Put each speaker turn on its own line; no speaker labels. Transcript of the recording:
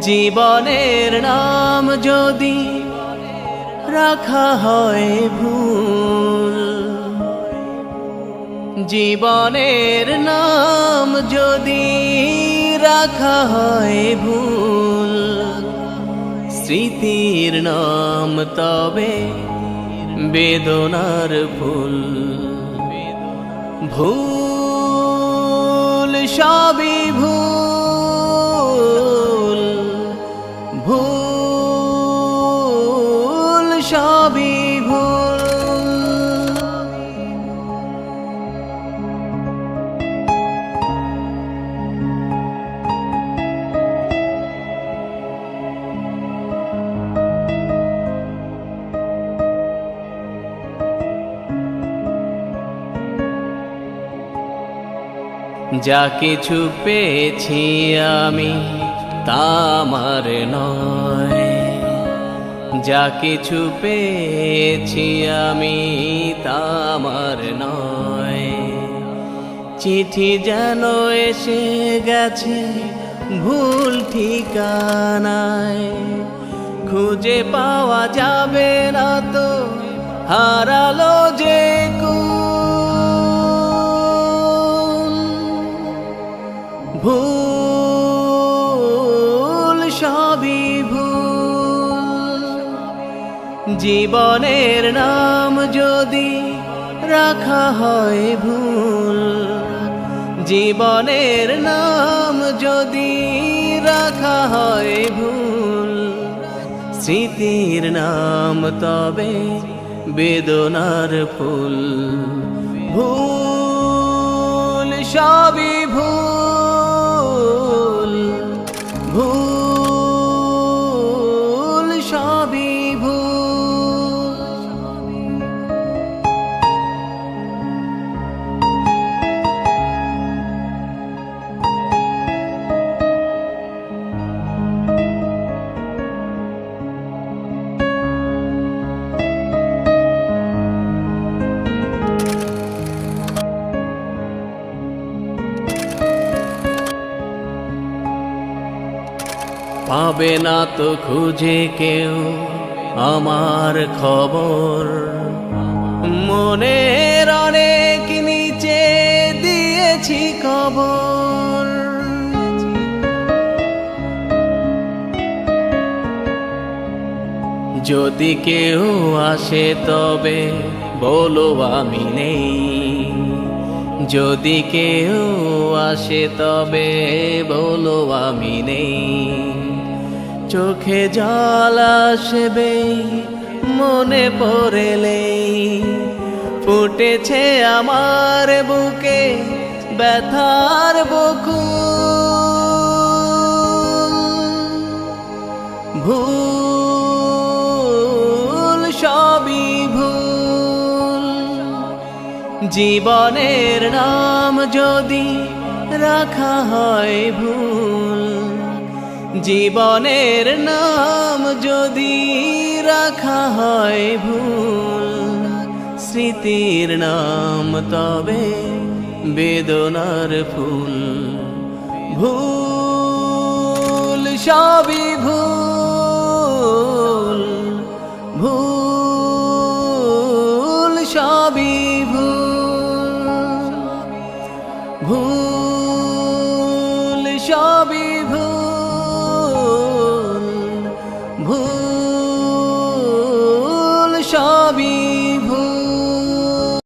জীবনের নাম যদি রাখা হয় ভুল। জীবনের নাম যদি রাখা হয় ভুল, স্মৃতির নাম তবে বেদনার ফুল। ভুল সবই ভুল। সবই ভুল। যা কিছু পেয়েছি আমি তা আমার নয়। যা কিছু পেয়েছি আমি তামার নয়। চিঠি যেন এসে গেছে ভুল ঠিকানায়। খুঁজে পাওয়া যাবে না তো, হারালো যে কুল জীবনের নাম যদি রাখা হয় ভুল, জীবনের নাম যদি রাখা হয় ভুল, স্মৃতির নাম তবে বেদনার ফুল। ভুল সবই ভুল। পাবে না তো খুঁজে কেউ আমার খবর। মনের অনেক নিচে দিয়েছি খবর। যদি কেউ আসে তবে বলো আমি নেই। যদি কেউ আসে তবে বলো আমি নেই। চোখে জল আসবে, মনে পড়েলে। ফুটেছে আমার বুকে ব্যথার বকুল। ভুল, সবই ভুল। জীবনের নাম যদি রাখা হয় ভুল জীবনের নাম যদি রাখা হয় ভুল, স্মৃতির নাম তবে বেদনার ফুল। ভুল সবই ভুল ভুল সবই ভুল। ভুল